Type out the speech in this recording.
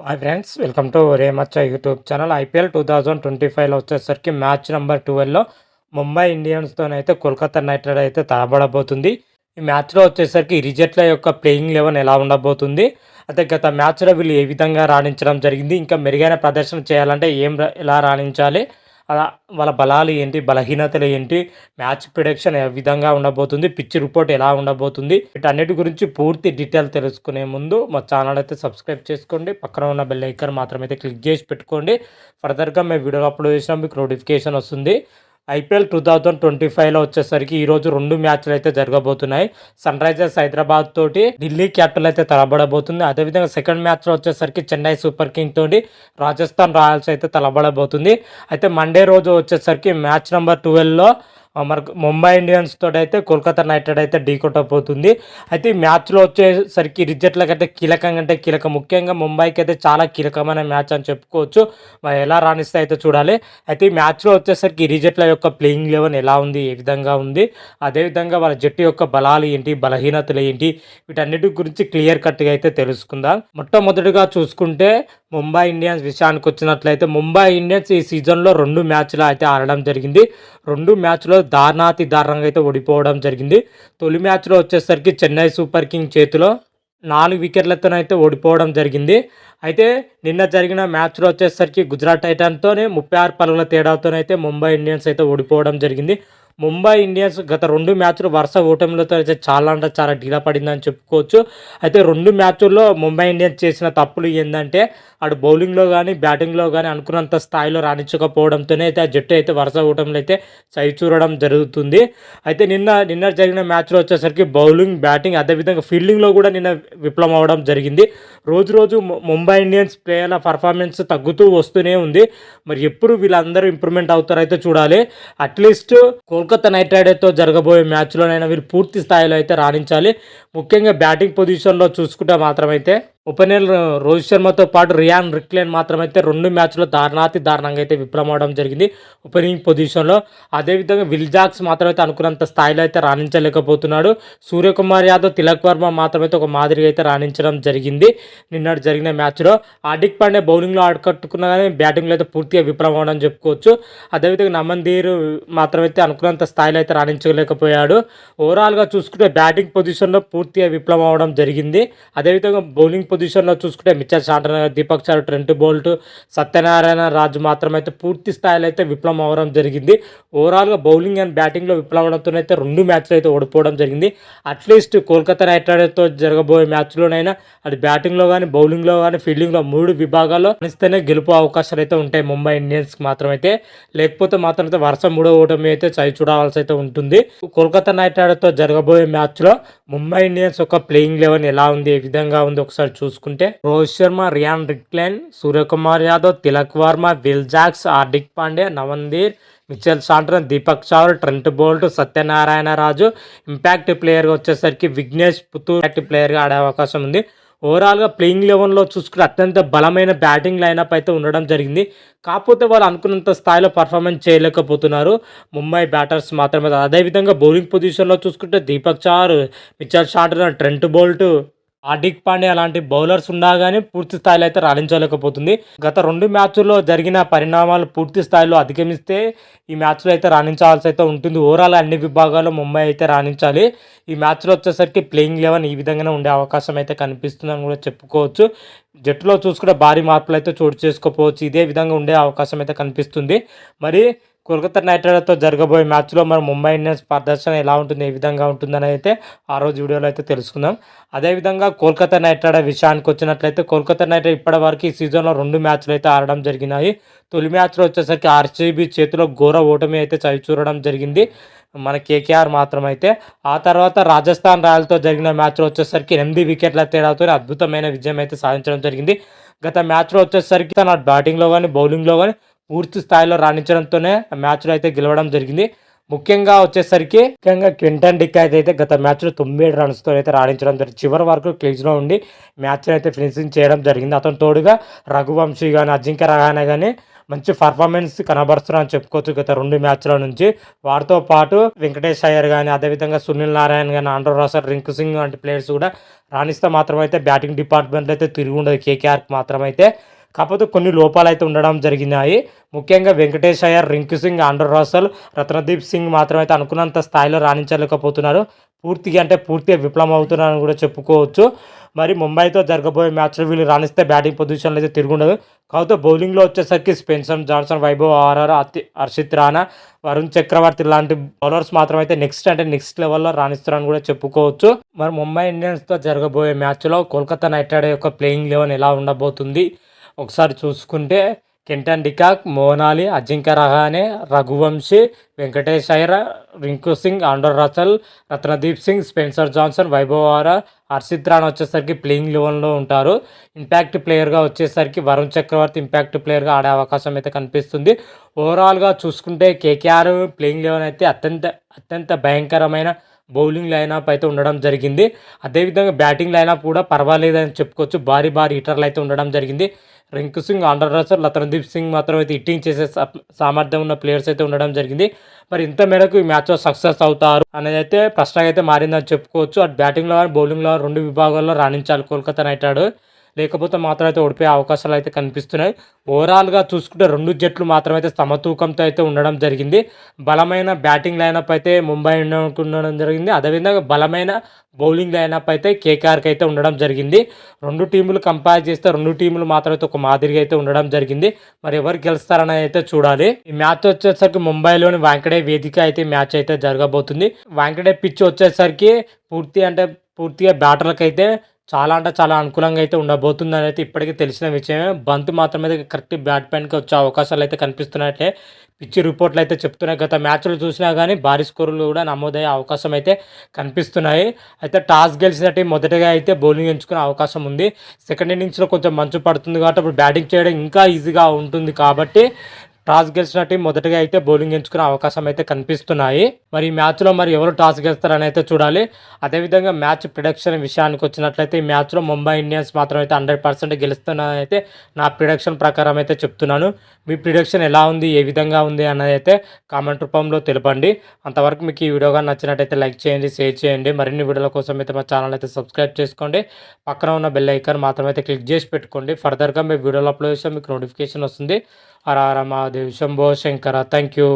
Hi friends welcome to రేమచ్చ YouTube channel IPL two thousand twenty ఫైవ్లో వచ్చేసరికి match number ట్వెల్వ్లో ముంబై ఇండియన్స్తోనైతే కోల్కతా నైట్ రైడర్ అయితే తలబడబోతుంది. ఈ మ్యాచ్లో వచ్చేసరికి రిజెట్ల యొక్క ప్లేయింగ్ లెవెన్ ఎలా ఉండబోతుంది? అయితే గత మ్యాచ్లో వీళ్ళు ఏ విధంగా రాణించడం జరిగింది? ఇంకా మెరుగైన ప్రదర్శన చేయాలంటే ఏం రా- ఎలా రాణించాలి? అలా వాళ్ళ బలాలు ఏంటి బలహీనతలు ఏంటి మ్యాచ్ ప్రిడిక్షన్ ఏ విధంగా ఉండబోతుంది పిచ్ రిపోర్ట్ ఎలా ఉండబోతుంది వీటన్నిటి గురించి పూర్తి డీటెయిల్ తెలుసుకునే ముందు మా ఛానల్ అయితే సబ్స్క్రైబ్ చేసుకోండి. పక్కన ఉన్న బెల్ ఐకన్ మాత్రం క్లిక్ చేసి పెట్టుకోండి. ఫర్దర్గా మేము వీడియో అప్లోడ్ చేసినా మీకు నోటిఫికేషన్ వస్తుంది. ఐపీఎల్ టూ థౌజండ్ ట్వంటీ ఫైవ్లో వచ్చేసరికి ఈరోజు రెండు మ్యాచ్లు అయితే జరగబోతున్నాయి. సన్ రైజర్స్ హైదరాబాద్ తోటి ఢిల్లీ క్యాపిటల్ అయితే తలబడబోతుంది. అదేవిధంగా సెకండ్ మ్యాచ్లో వచ్చేసరికి చెన్నై సూపర్ కింగ్ తోటి రాజస్థాన్ రాయల్స్ అయితే తలబడబోతుంది. అయితే మండే రోజు వచ్చేసరికి మ్యాచ్ నెంబర్ ట్వెల్వ్లో మనకు ముంబై ఇండియన్స్ తోటి అయితే కోల్కతా నైట్ రైడర్ అయితే ఢీకొట్టబోతుంది అయితే ఈ మ్యాచ్లో వచ్చేసరికి రిజల్ట్లకైతే అయితే కీలకంగా అంటే కీలకం ముఖ్యంగా ముంబైకి అయితే చాలా కీలకమైన మ్యాచ్ అని చెప్పుకోవచ్చు. మరి ఎలా రాణిస్తే అయితే చూడాలి. అయితే ఈ మ్యాచ్లో వచ్చేసరికి రిజెట్ల యొక్క ప్లేయింగ్ లెవెన్ ఎలా ఉంది? ఏ విధంగా ఉంది? అదేవిధంగా వాళ్ళ జట్టు యొక్క బలాలు ఏంటి? బలహీనతలు ఏంటి? వీటన్నిటి గురించి క్లియర్ కట్గా అయితే తెలుసుకుందాం. మొట్టమొదటిగా చూసుకుంటే ముంబై ఇండియన్స్ విషయానికి వచ్చినట్లయితే ముంబై ఇండియన్స్ ఈ సీజన్లో రెండు మ్యాచ్లు అయితే ఆడడం జరిగింది. రెండు మ్యాచ్లో దారుణాతి దారుణంగా అయితే ఓడిపోవడం జరిగింది. తొలి మ్యాచ్లో వచ్చేసరికి చెన్నై సూపర్ కింగ్ చేతిలో నాలుగు వికెట్లతోనైతే ఓడిపోవడం జరిగింది. అయితే నిన్న జరిగిన మ్యాచ్లో వచ్చేసరికి గుజరాత్ టైటన్తోనే ముప్పై ఆరు పరుగుల తేడాతోనైతే ముంబై ఇండియన్స్ అయితే ఓడిపోవడం జరిగింది. ముంబై ఇండియన్స్ గత రెండు మ్యాచ్లు వరుస ఓటమిలతో అయితే చాలా అంటే చాలా ఢీలా పడిందని చెప్పుకోవచ్చు. అయితే రెండు మ్యాచ్ల్లో ముంబై ఇండియన్స్ చేసిన తప్పులు ఏంటంటే అటు బౌలింగ్లో కానీ బ్యాటింగ్లో కానీ అనుకున్నంత స్థాయిలో రాణించకపోవడంతోనే అయితే ఆ జట్టు అయితే వరుస ఓటములు అయితే సై చూడడం జరుగుతుంది. అయితే నిన్న నిన్న జరిగిన మ్యాచ్లో వచ్చేసరికి బౌలింగ్ బ్యాటింగ్ అదేవిధంగా ఫీల్డింగ్లో కూడా నిన్న విఫలం అవ్వడం జరిగింది. రోజు రోజు ముంబై ఇండియన్స్ ప్లేయర్ల పర్ఫార్మెన్స్ తగ్గుతూ వస్తూనే ఉంది. మరి ఎప్పుడు వీళ్ళందరూ ఇంప్రూవ్మెంట్ అవుతారో అయితే చూడాలి. అట్లీస్ట్ కోల్కతా నైట్ రైడర్తో జరగబోయే మ్యాచ్లోనైనా వీరు పూర్తి స్థాయిలో అయితే రాణించాలి. ముఖ్యంగా బ్యాటింగ్ పొజిషన్లో చూసుకుంటే మాత్రమైతే ఓపెనర్ రోహిత్ శర్మతో పాటు రియాన్ రిక్లేన్ మాత్రమైతే రెండు మ్యాచ్లో దారుణాతి దారుణంగా అయితే విఫలమవడం జరిగింది ఓపెనింగ్ పొజిషన్లో. అదేవిధంగా విల్జాక్స్ మాత్రమైతే అనుకున్నంత స్థాయిలో అయితే రాణించలేకపోతున్నాడు. సూర్యకుమార్ యాదవ్ తిలక్ వర్మ మాత్రమైతే ఒక మాదిరిగా అయితే రాణించడం జరిగింది నిన్నటి జరిగిన మ్యాచ్లో. హార్దిక్ పాండే బౌలింగ్లో ఆడకట్టుకున్నా కానీ బ్యాటింగ్లో అయితే పూర్తిగా విఫలం అవడం చెప్పుకోవచ్చు. అదేవిధంగా నమన్దీర్ మాత్రమైతే అనుకున్నంత స్థాయిలో అయితే రాణించలేకపోయాడు. ఓవరాల్గా చూసుకుంటే బ్యాటింగ్ పొజిషన్లో పూర్తిగా విఫలం అవడం జరిగింది. అదేవిధంగా బౌలింగ్ పొజిషన్లో చూసుకుంటే Mitchell Santner Deepak Chahar Trent Boult Satyanarayana Raju మాత్రమైతే పూర్తి స్థాయిలో అయితే విఫలం అవ్వడం జరిగింది. ఓవరాల్గా బౌలింగ్ అండ్ బ్యాటింగ్లో విఫలం అవడంతో అయితే రెండు మ్యాచ్లు అయితే ఓడిపోవడం జరిగింది. అట్లీస్ట్ కోల్కతా నైట్ రైడర్తో జరగబోయే మ్యాచ్లోనైనా అది బ్యాటింగ్లో కానీ బౌలింగ్లో కానీ ఫీల్డింగ్లో మూడు విభాగాల్లో అనిస్తేనే గెలుపు అవకాశాలు అయితే ఉంటాయి ముంబై ఇండియన్స్కి మాత్రమైతే. లేకపోతే మాత్రం అయితే వరుస మూడో ఓటమి అయితే చవి చూడాల్సి అయితే ఉంటుంది. కోల్కతా నైట్ రైడర్తో జరగబోయే మ్యాచ్లో ముంబై ఇండియన్స్ యొక్క ప్లేయింగ్ లెవెన్ ఎలా ఉంది? ఏ విధంగా ఉంది? ఒకసారి చూసుకుంటే Rohit Sharma Ryan Rickelton Suryakumar Yadav Tilak Varma Will Jacks Hardik Pandey నవందీర్ Mitchell Santner Deepak Chahar Trent Boult Satyanarayana Raju. Impact ప్లేయర్గా వచ్చేసరికి విఘ్నేష్ పుత్తూర్ ఇంపాక్ట్ ప్లేయర్గా ఆడే అవకాశం ఉంది. ఓవరాల్గా ప్లేయింగ్ లెవెన్లో చూసుకుంటే అత్యంత బలమైన బ్యాటింగ్ లైనప్ అయితే ఉండడం జరిగింది. కాకపోతే వాళ్ళు అనుకున్నంత స్థాయిలో పర్ఫార్మెన్స్ చేయలేకపోతున్నారు. ముంబై బ్యాటర్స్ మాత్రమే అదేవిధంగా బౌలింగ్ పొజిషన్లో చూసుకుంటే Deepak Chahar Mitchell Santner Trent Boult Hardik Pandya అలాంటి బౌలర్స్ ఉన్నా కానీ పూర్తి స్థాయిలో అయితే రాణించలేకపోతుంది. గత రెండు మ్యాచ్ల్లో జరిగిన పరిణామాలు పూర్తి స్థాయిలో అధిగమిస్తే ఈ మ్యాచ్లో అయితే రాణించాల్సి అయితే ఉంటుంది. ఓవరాల్ అన్ని విభాగాల్లో ముంబై అయితే రాణించాలి. ఈ మ్యాచ్లో వచ్చేసరికి ప్లేయింగ్ లెవెన్ ఈ విధంగానే ఉండే అవకాశం అయితే కనిపిస్తుందని కూడా చెప్పుకోవచ్చు. జట్టులో చూసుకుంటే భారీ మార్పులు అయితే చోటు చేసుకోకపోవచ్చు. ఇదే విధంగా ఉండే అవకాశం అయితే కనిపిస్తుంది. మరి కోల్కతా నైట్ రైడర్తో జరగబోయే మ్యాచ్లో మరి ముంబై ఇండియన్స్ ప్రదర్శన ఎలా ఉంటుంది ఏ విధంగా ఉంటుందని అయితే ఆ రోజు వీడియోలో అయితే తెలుసుకుందాం. అదేవిధంగా కోల్కతా నైట్ రైడర్ విషయానికి వచ్చినట్లయితే కోల్కతా నైట్ రైడర్ ఇప్పటి వరకు ఈ సీజన్లో రెండు మ్యాచ్లు అయితే ఆడడం జరిగినాయి. తొలి మ్యాచ్లో వచ్చేసరికి ఆర్సీబీ చేతిలో ఘోర ఓటమి అయితే చవి చూడడం జరిగింది. మన కేకేఆర్ మాత్రం అయితే ఆ తర్వాత రాజస్థాన్ రాయల్తో జరిగిన మ్యాచ్లో వచ్చేసరికి ఎనిమిది వికెట్ల తేడాతో అద్భుతమైన విజయం అయితే సాధించడం జరిగింది. గత మ్యాచ్లో వచ్చేసరికి తన బ్యాటింగ్లో కానీ బౌలింగ్లో కానీ పూర్తి స్థాయిలో రాణించడంతోనే ఆ మ్యాచ్లో అయితే గెలవడం జరిగింది. ముఖ్యంగా వచ్చేసరికి ముఖ్యంగా క్వింటన్ డిక్ అయితే గత మ్యాచ్లో తొమ్మిది రన్స్తో అయితే రాణించడం జరిగింది. చివరి వరకు క్లీజ్లో ఉండి మ్యాచ్ని అయితే ఫినిషింగ్ చేయడం జరిగింది. అతని తోడుగా రఘువంశీ కానీ అజింక్య రహానే కానీ మంచి పర్ఫార్మెన్స్ కనబరుస్తున్నారని చెప్పుకోవచ్చు. గత రెండు మ్యాచ్ల నుంచి వారితో పాటు వెంకటేష్ అయ్యర్ కానీ అదేవిధంగా సునీల్ నారాయణ కానీ ఆండ్రో రాసర్ రింకు సింగ్ వంటి ప్లేయర్స్ కూడా రాణిస్తే మాత్రమైతే బ్యాటింగ్ డిపార్ట్మెంట్లో అయితే తిరిగి ఉండదు. కేకేఆర్కి మాత్రమైతే కాకపోతే కొన్ని లోపాలు అయితే ఉండడం జరిగినాయి. ముఖ్యంగా వెంకటేష్ అయ్యర్ రింకు సింగ్ ఆండ్ర రాసల్ రత్నదీప్ సింగ్ మాత్రమైతే అనుకున్నంత స్థాయిలో రాణించలేకపోతున్నారు. పూర్తిగా అంటే పూర్తిగా విఫలం అవుతున్నారని కూడా చెప్పుకోవచ్చు. మరి ముంబైతో జరగబోయే మ్యాచ్లో వీళ్ళు రాణిస్తే బ్యాటింగ్ పొజిషన్లో అయితే తిరుగుండదు కాకపోతే బౌలింగ్లో వచ్చేసరికి స్పెన్సన్ జాన్సన్ వైభవ్ ఆర్ఆర్ అతి హర్షిత్ రాణా వరుణ్ చక్రవర్తి లాంటి బౌలర్స్ మాత్రం అయితే నెక్స్ట్ అంటే నెక్స్ట్ లెవెల్లో రాణిస్తారని కూడా చెప్పుకోవచ్చు. మరి ముంబై ఇండియన్స్తో జరగబోయే మ్యాచ్లో కోల్కతా నైట్ రైడర్ యొక్క ప్లేయింగ్ లెవెన్ ఎలా ఉండబోతుంది? ఒకసారి చూసుకుంటే Quinton de Kock Moeen Ali Ajinkya Rahane Raghuvanshi Venkatesh Iyer Rinku Singh Andre Russell Ramandeep Singh Spencer Johnson Vaibhav Arora Harshit Rana వచ్చేసరికి ప్లేయింగ్ లెవెన్లో ఉంటారు. ఇంపాక్ట్ ప్లేయర్గా వచ్చేసరికి వరుణ్ చక్రవర్తి ఇంపాక్ట్ ప్లేయర్గా ఆడే అవకాశం అయితే కనిపిస్తుంది. ఓవరాల్గా చూసుకుంటే కేకేఆర్ ప్లేయింగ్ లెవెన్ అయితే అత్యంత అత్యంత భయంకరమైన బౌలింగ్ లైనప్ అయితే ఉండడం జరిగింది. అదేవిధంగా బ్యాటింగ్ లైనప్ కూడా పర్వాలేదని చెప్పుకోవచ్చు. భారీ భారీ హీటర్లు అయితే ఉండడం జరిగింది. రింకు సింగ్ ఆండర్ రసర్ లతన్దీప్ సింగ్ మాత్రం అయితే హిట్టింగ్ చేసే సామర్థ్యం ఉన్న ప్లేయర్స్ అయితే ఉండడం జరిగింది. మరి ఇంత మేరకు ఈ మ్యాచ్లో సక్సెస్ అవుతారు అనేది అయితే ప్రశ్నగా అయితే మారిందని చెప్పుకోవచ్చు. అటు బ్యాటింగ్లో బౌలింగ్లో రెండు విభాగాల్లో రాణించాలి కోల్కతా నైట్ రైడర్ లేకపోతే మాత్రం అయితే ఓడిపోయే అవకాశాలు అయితే కనిపిస్తున్నాయి. ఓవరాల్గా చూసుకుంటే రెండు జట్లు మాత్రం అయితే సమతూకంతో అయితే ఉండడం జరిగింది. బలమైన బ్యాటింగ్ లైనప్ అయితే ముంబై ఉండడం జరిగింది. అదేవిధంగా బలమైన బౌలింగ్ లైనప్ అయితే కేకేఆర్కి అయితే ఉండడం జరిగింది. రెండు టీములు కంపేర్ చేస్తే రెండు టీములు మాత్రం అయితే ఒక మాదిరిగా అయితే ఉండడం జరిగింది. మరి ఎవరు గెలుస్తారని అయితే చూడాలి. ఈ మ్యాచ్ వచ్చేసరికి ముంబైలోని వాంకడే వేదిక అయితే మ్యాచ్ అయితే జరగబోతుంది. వాంకడే పిచ్ వచ్చేసరికి పూర్తి అంటే పూర్తిగా బ్యాటర్లకు అయితే చాలా అంటే చాలా అనుకూలంగా అయితే ఉండబోతుందని అయితే ఇప్పటికీ తెలిసిన విషయమే. బంత్ మాత్రమే కరెక్ట్ బ్యాట్ పైనకి వచ్చే అవకాశాలు అయితే కనిపిస్తున్నట్లే పిచ్చి రిపోర్ట్లు అయితే చెప్తున్నాయి. గత మ్యాచ్లు చూసినా కానీ భారీ స్కోర్లు కూడా నమోదయ్యే అవకాశం అయితే కనిపిస్తున్నాయి. అయితే టాస్ గెలిచిన టీం మొదటగా అయితే బౌలింగ్ ఎంచుకునే అవకాశం ఉంది. సెకండ్ ఇన్నింగ్స్లో కొంచెం మంచు పడుతుంది కాబట్టి అప్పుడు బ్యాటింగ్ చేయడం ఇంకా ఈజీగా ఉంటుంది కాబట్టి టాస్ గెలిచిన టీం మొదటగా అయితే బౌలింగ్ ఎంచుకునే అవకాశం అయితే కనిపిస్తున్నాయి. మరి ఈ మ్యాచ్లో మరి ఎవరు టాస్ గెలుస్తారని అయితే చూడాలి. అదేవిధంగా మ్యాచ్ ప్రిడక్షన్ విషయానికి వచ్చినట్లయితే ఈ మ్యాచ్లో ముంబై ఇండియన్స్ మాత్రం అయితే హండ్రెడ్ పర్సెంట్ గెలుస్తున్నారని అయితే నా ప్రిడక్షన్ ప్రకారం అయితే చెప్తున్నాను. మీ ప్రిడక్షన్ ఎలా ఉంది? ఏ విధంగా ఉంది అన్నది అయితే కామెంట్ రూపంలో తెలపండి. అంతవరకు మీకు ఈ వీడియోగా నచ్చినట్టయితే లైక్ చేయండి షేర్ చేయండి. మరిన్ని వీడియోల కోసం అయితే మా ఛానల్ అయితే సబ్స్క్రైబ్ చేసుకోండి. పక్కన ఉన్న బెల్ ఐకాన్ మాత్రం అయితే క్లిక్ చేసి పెట్టుకోండి. ఫర్దర్గా మీ వీడియోలు అప్లోడ్ చేస్తే మీకు నోటిఫికేషన్ వస్తుంది. హర देव शंभो थैंक यू